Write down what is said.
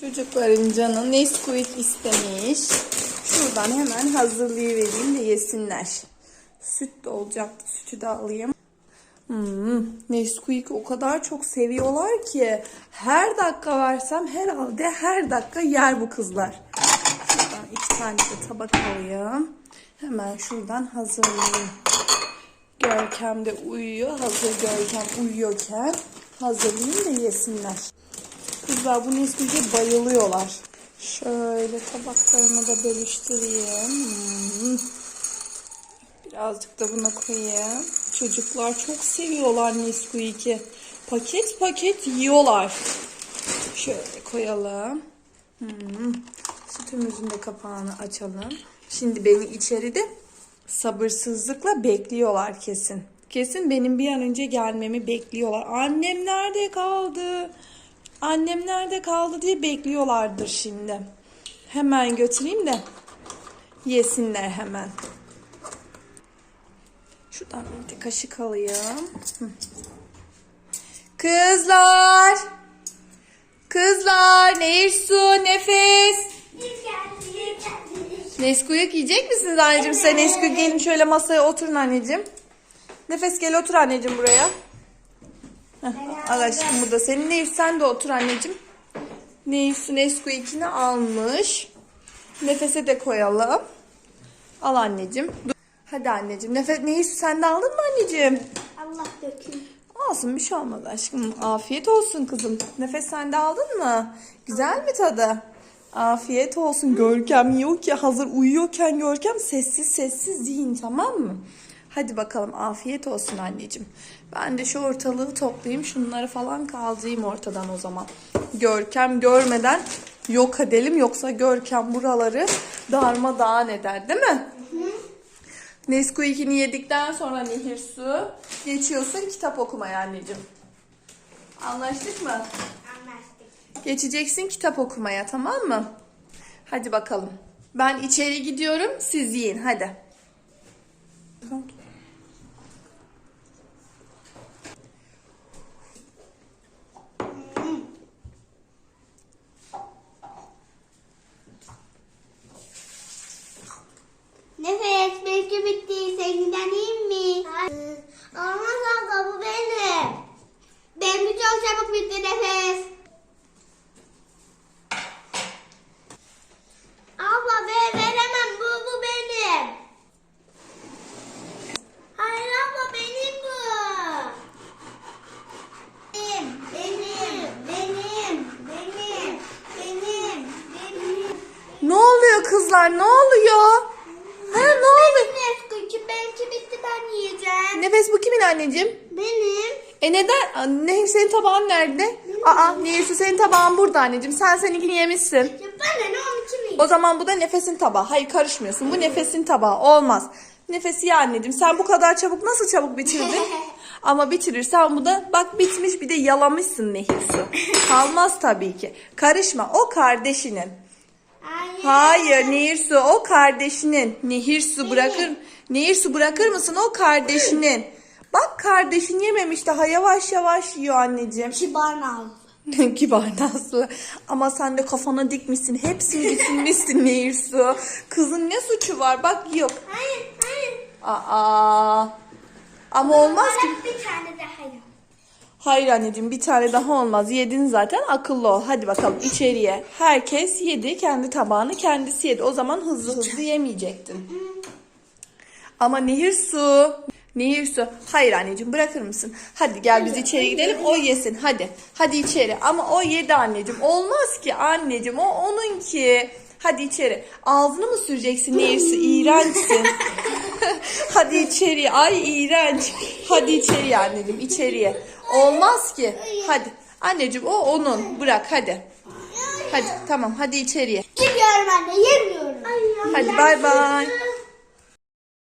Çocukların canı Nesquik istemiş. Şuradan hemen hazırlayıvereyim de yesinler. Süt de olacaktı. Sütü de alayım. Hmm, Nesquik o kadar çok seviyorlar ki her dakika versem herhalde her dakika yer bu kızlar. Şuradan iki tane de tabak alayım. Hemen şuradan hazırlayayım. Görkem de uyuyor. Hazır Görkem uyuyorken hazırlayayım da yesinler. Kızlar bu Nesquik'e bayılıyorlar. Şöyle tabaklarımı da bölüştüreyim. Hmm. Birazcık da buna koyayım. Çocuklar çok seviyorlar Nesquik'i. Paket paket yiyorlar. Şöyle koyalım. Hmm. Sütümüzün de kapağını açalım. Şimdi beni içeride sabırsızlıkla bekliyorlar kesin. Kesin benim bir an önce gelmemi bekliyorlar. Annem nerede kaldı? Annem nerede kaldı diye bekliyorlardır şimdi. Hemen götüreyim de yesinler hemen. Şuradan bir de kaşık alayım. Kızlar! Kızlar! Nehir su, nefes. Nesquik yiyecek misiniz anneciğim? Size Nesquik gelin şöyle masaya oturun anneciğim. Nefes gel otur anneciğim buraya. Heh, al aşkım burada. Senin Nehir sen de otur anneciğim. Su Nesquik'ini almış. Nefese de koyalım. Al anneciğim. Dur. Hadi anneciğim. Nefes, su sen de aldın mı anneciğim? Allah dökün. Olsun bir şey olmaz aşkım. Afiyet olsun kızım. Nefes sen de aldın mı? Güzel mi tadı? Afiyet olsun. Görkem yiyor ki hazır uyuyorken Görkem sessiz sessiz yiyin tamam mı? Hadi bakalım afiyet olsun anneciğim. Ben de şu ortalığı toplayayım. Şunları falan kaldırayım ortadan o zaman. Görkem görmeden yok edelim. Yoksa Görkem buraları darmadağın eder değil mi? Nesquik'ini yedikten sonra Nehir Su geçiyorsun kitap okumaya anneciğim. Anlaştık mı? Anlaştık. Geçeceksin kitap okumaya tamam mı? Hadi bakalım. Ben içeri gidiyorum siz yiyin hadi. Nefes belki bitti. Seninden iyi mi? Olmaz abla bu benim. Benimki çok çabuk bitti nefes. Abla ben veremem bu bu benim. Hayır abla benim bu. Benim, benim, benim, benim, benim, benim. Ne oluyor kızlar ne oluyor? Ha ne oluyor? Benim Nesquik'im benimki bitti ben yiyeceğim. Nefes bu kimin anneciğim? Benim. E neden? Aa, Nehir senin tabağın nerede? Aa Nehir Su senin tabağın burada anneciğim. Sen seninkini yemişsin. Ya ben de ne onun için miyim? O zaman bu da nefesin tabağı. Hayır karışmıyorsun. Bu nefesin tabağı. Olmaz. Nefesi ya anneciğim. Sen bu kadar çabuk nasıl çabuk bitirdin? Ama bitirirsen bu da bak bitmiş bir de yalamışsın nehir su. Kalmaz tabii ki. Karışma. O kardeşinin. Hayır. Hayır nehir su o kardeşinin. Nehir su bırakır. Nehir su bırakır mısın o kardeşinin. Bak kardeşin yememiş daha yavaş yavaş yiyor anneciğim. Kibar Nazlı. Kibar Nazlı. Ama sen de kafana dikmişsin. Hepsini düşünmüşsün Nehir Su. Kızın ne suçu var? Bak yok. Hayır, hayır. Aa. Ama olmaz ki. Bir tane daha yap. Hayır anneciğim bir tane daha olmaz. Yedin zaten akıllı ol. Hadi bakalım içeriye. Herkes yedi. Kendi tabağını kendisi yedi. O zaman hızlı hızlı yemeyecektin. Ama Nehir Su. Nehir Su. Hayır anneciğim bırakır mısın? Hadi gel biz içeri gidelim. O yesin. Hadi. Hadi içeri. Ama o yedi anneciğim. Olmaz ki anneciğim. O onun ki. Hadi içeri. Ağzını mı süreceksin Nehir Su? İğrençsin. Hadi içeri. Ay iğrenç. Hadi içeriye anneciğim. içeriye. Olmaz ki. Hadi. Anneciğim o onun. Bırak hadi. Hadi tamam hadi içeriye. Gidiyorum anne, yemiyorum. Hadi bay bay.